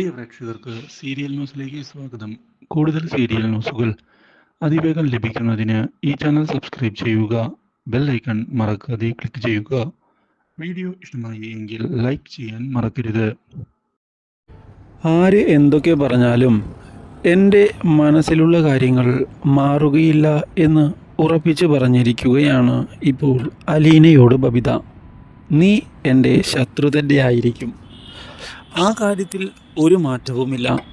പ്രിയ പ്രേക്ഷകർക്ക് സീരിയൽ ന്യൂസിലേക്ക് സ്വാഗതം. കൂടുതൽ സീരിയൽ ന്യൂസുകൾ അതിവേഗം ലഭിക്കുന്നതിന് ഈ ചാനൽ സബ്സ്ക്രൈബ് ചെയ്യുക ബെൽ ഐക്കൺ മറക്കാതെ ക്ലിക്ക് ചെയ്യുക. വീഡിയോ ഇഷ്ടമായി എങ്കിൽ ലൈക്ക് ചെയ്യാൻ മറക്കരുത്. ആര് എന്തൊക്കെ പറഞ്ഞാലും എന്റെ മനസ്സിലുള്ള കാര്യങ്ങൾ മാറുകയില്ല എന്ന് ഉറപ്പിച്ച് പറഞ്ഞിരിക്കുകയാണ് ഇപ്പോൾ അലീനയോട് ബബിത. നീ എന്റെ ശത്രു തന്നെയായിരിക്കും ആ കാര്യത്തിൽ ഒരു മാറ്റവുമില്ല.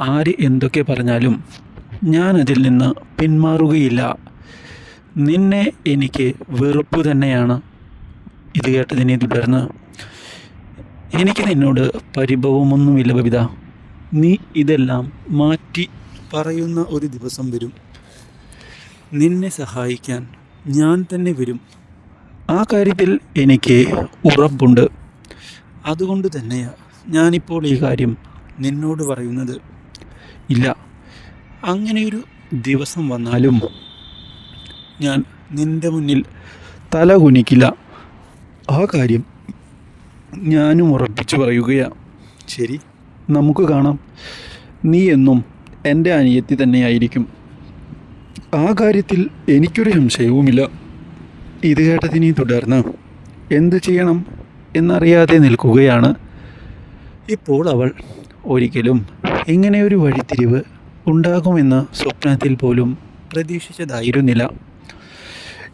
ആര് എന്തൊക്കെ പറഞ്ഞാലും ഞാൻ അതിൽ നിന്ന് പിന്മാറുകയില്ല. നിന്നെ എനിക്ക് വെറുപ്പ് തന്നെയാണ്. ഇത് കേട്ടതിനെ തുടർന്ന്. എനിക്ക് നിന്നോട് പരിഭവമൊന്നുമില്ല ബബിത. നീ ഇതെല്ലാം മാറ്റി പറയുന്ന ഒരു ദിവസം വരും. നിന്നെ സഹായിക്കാൻ ഞാൻ തന്നെ വരും. ആ കാര്യത്തിൽ എനിക്ക് ഉറപ്പുണ്ട്. അതുകൊണ്ട് തന്നെയാണ് ഞാനിപ്പോൾ ഈ കാര്യം നിന്നോട് പറയുന്നത് ഇല്ല. അങ്ങനെയൊരു ദിവസം വന്നാലും ഞാൻ നിന്റെ മുന്നിൽ തല കുനിക്കില്ല. ആ കാര്യം ഞാനും ഉറപ്പിച്ചു പറയുകയാണ് ശരി നമുക്ക് കാണാം. നീ എന്നും എന്റെ അനിയത്തി തന്നെയായിരിക്കും. ആ കാര്യത്തിൽ എനിക്കൊരു സംശയവുമില്ല. ഇത് കേട്ടതിനെ തുടർന്ന് എന്ത് ചെയ്യണം എന്നറിയാതെ നിൽക്കുകയാണ്. ഇപ്പോൾ അവൾ ഒരിക്കലും ഇങ്ങനെയൊരു വഴിത്തിരിവ് ഉണ്ടാകുമെന്ന് സ്വപ്നത്തിൽ പോലും പ്രതീക്ഷിച്ചതായിരുന്നില്ല.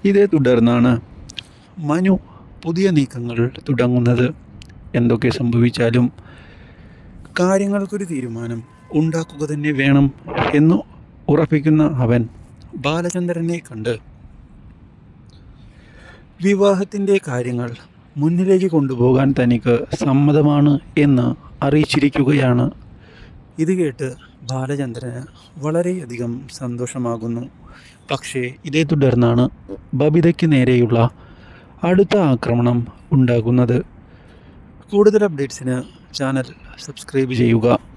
ഇതേ തുടർന്നാണ് മനു പുതിയ നീക്കങ്ങൾ തുടങ്ങുന്നത്. എന്തൊക്കെ സംഭവിച്ചാലും കാര്യങ്ങൾക്കൊരു തീരുമാനം ഉണ്ടാക്കുക തന്നെ വേണം എന്ന് ഉറപ്പിക്കുന്ന അവൻ ബാലചന്ദ്രനെ കണ്ട് വിവാഹത്തിന്റെ കാര്യങ്ങൾ മുന്നിലേക്ക് കൊണ്ടുപോകാൻ തനിക്ക് സമ്മതമാണ് എന്ന് അറിയിച്ചിരിക്കുകയാണ്. ഇത് കേട്ട് ബാലചന്ദ്രന് വളരെയധികം സന്തോഷമാകുന്നു. പക്ഷേ ഇതേ തുടർന്നാണ് ബബിതയ്ക്ക് നേരെയുള്ള അടുത്ത ആക്രമണം ഉണ്ടാകുന്നത്. കൂടുതൽ അപ്ഡേറ്റ്സിന് ചാനൽ സബ്സ്ക്രൈബ് ചെയ്യുക.